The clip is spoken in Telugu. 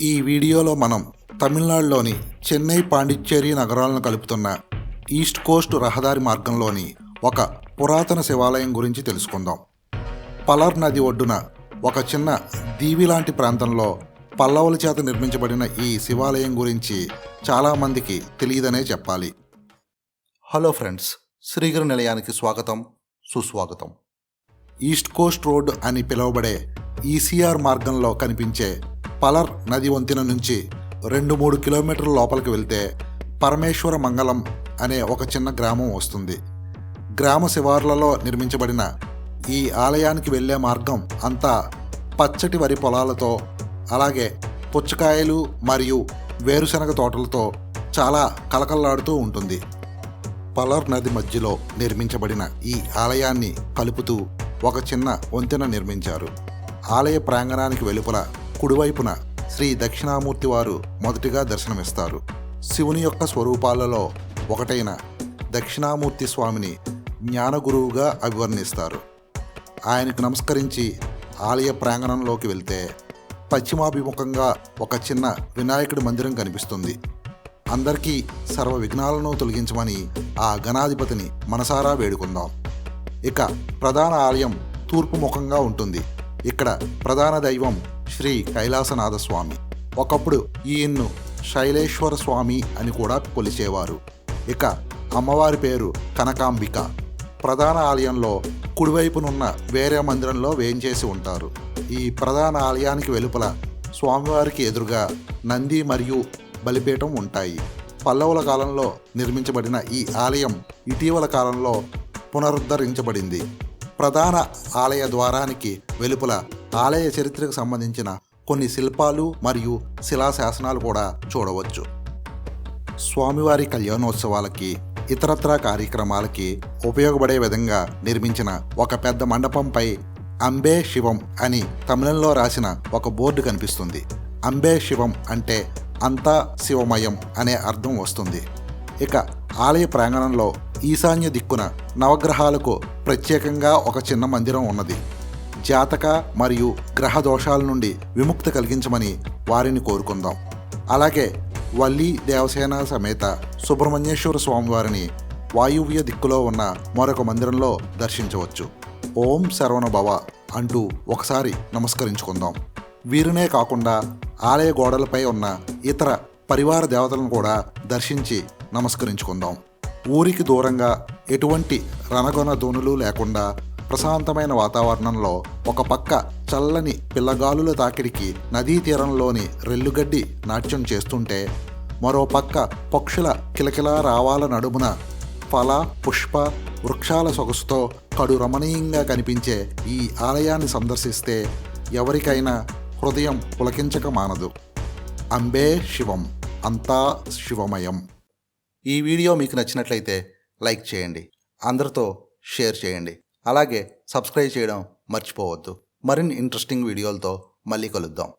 ఈ వీడియోలో మనం తమిళనాడులోని చెన్నై పాండిచ్చేరి నగరాలను కలుపుతున్న ఈస్ట్ కోస్ట్ రహదారి మార్గంలోని ఒక పురాతన శివాలయం గురించి తెలుసుకుందాం. పలర్ నది ఒడ్డున ఒక చిన్న దీవి లాంటి ప్రాంతంలో పల్లవుల చేత నిర్మించబడిన ఈ శివాలయం గురించి చాలామందికి తెలియదనే చెప్పాలి. హలో ఫ్రెండ్స్ శ్రీగిరి నిలయానికి స్వాగతం సుస్వాగతం. ఈస్ట్ కోస్ట్ రోడ్ అని పిలువబడే ఈసీఆర్ మార్గంలో కనిపించే పలర్ నది వంతెన నుంచి రెండు మూడు కిలోమీటర్ల లోపలికి వెళ్తే పరమేశ్వర మంగళం అనే ఒక చిన్న గ్రామం వస్తుంది. గ్రామ శివార్లలో నిర్మించబడిన ఈ ఆలయానికి వెళ్ళే మార్గం అంతా పచ్చటి వరి పొలాలతో అలాగే పుచ్చకాయలు మరియు వేరుశనగ తోటలతో చాలా కలకల్లాడుతూ ఉంటుంది. పలర్ నది మధ్యలో నిర్మించబడిన ఈ ఆలయాన్ని కలుపుతూ ఒక చిన్న వంతెన నిర్మించారు. ఆలయ ప్రాంగణానికి వెలుపల కుడివైపున శ్రీ దక్షిణామూర్తి వారు మొదటిగా దర్శనమిస్తారు. శివుని యొక్క స్వరూపాలలో ఒకటైన దక్షిణామూర్తి స్వామిని జ్ఞానగురువుగా అభివర్ణిస్తారు. ఆయనకు నమస్కరించి ఆలయ ప్రాంగణంలోకి వెళ్తే పశ్చిమాభిముఖంగా ఒక చిన్న వినాయకుడి మందిరం కనిపిస్తుంది. అందరికీ సర్వ విఘ్నాలను తొలగించమని ఆ గణాధిపతిని మనసారా వేడుకుందాం. ఇక ప్రధాన ఆలయం తూర్పు ముఖంగా ఉంటుంది. ఇక్కడ ప్రధాన దైవం శ్రీ కైలాసనాథ స్వామి ఒకప్పుడు ఈయన్ను శైలేశ్వర స్వామి అని కూడా కొలిచేవారు. ఇక అమ్మవారి పేరు కనకాంబిక. ప్రధాన ఆలయంలో కుడివైపునున్న వేరే మందిరంలో వేంచేసి ఉంటారు. ఈ ప్రధాన ఆలయానికి వెలుపల స్వామివారికి ఎదురుగా నంది మరియు బలిపీఠం ఉంటాయి. పల్లవుల కాలంలో నిర్మించబడిన ఈ ఆలయం ఇటీవల కాలంలో పునరుద్ధరించబడింది. ప్రధాన ఆలయ ద్వారానికి వెలుపల ఆలయ చరిత్రకు సంబంధించిన కొన్ని శిల్పాలు మరియు శిలాశాసనాలు కూడా చూడవచ్చు. స్వామివారి కళ్యాణోత్సవాలకి ఇతరత్రా కార్యక్రమాలకి ఉపయోగపడే విధంగా నిర్మించిన ఒక పెద్ద మండపంపై అంబే శివం అని తమిళంలో రాసిన ఒక బోర్డు కనిపిస్తుంది. అంబే శివం అంటే అంతా శివమయం అనే అర్థం వస్తుంది. ఇక ఆలయ ప్రాంగణంలో ఈశాన్య దిక్కున నవగ్రహాలకు ప్రత్యేకంగా ఒక చిన్న మందిరం ఉన్నది. జాతక మరియు గ్రహ దోషాల నుండి విముక్తి కలిగించమని వారిని కోరుకుందాం. అలాగే వల్లి దేవసేన సమేత సుబ్రహ్మణ్యేశ్వర స్వామివారిని వాయువ్య దిక్కులో ఉన్న మరొక మందిరంలో దర్శించవచ్చు. ఓం శరవణ భవ అంటూ ఒకసారి నమస్కరించుకుందాం. వీరినే కాకుండా ఆలయ గోడలపై ఉన్న ఇతర పరివార దేవతలను కూడా దర్శించి నమస్కరించుకుందాం. ఊరికి దూరంగా ఎటువంటి రణగొన ధ్వనులు లేకుండా ప్రశాంతమైన వాతావరణంలో ఒక పక్క చల్లని పిల్లగాలుల తాకిడికి నదీ తీరంలోని రెల్లుగడ్డి నాట్యం చేస్తుంటే మరో పక్క పక్షుల కిలకిలా రావాల నడుమున ఫల పుష్ప వృక్షాల సొగసుతో కడు రమణీయంగా కనిపించే ఈ ఆలయాన్ని సందర్శిస్తే ఎవరికైనా హృదయం పులకించక మానదు. అంబే శివం అంతా శివమయం. ఈ వీడియో మీకు నచ్చినట్లయితే లైక్ చేయండి అందరితో షేర్ చేయండి. అలాగే సబ్స్క్రైబ్ చేయడం మర్చిపోవద్దు. మరిన్ని ఇంట్రెస్టింగ్ వీడియోలతో మళ్ళీ కలుద్దాం.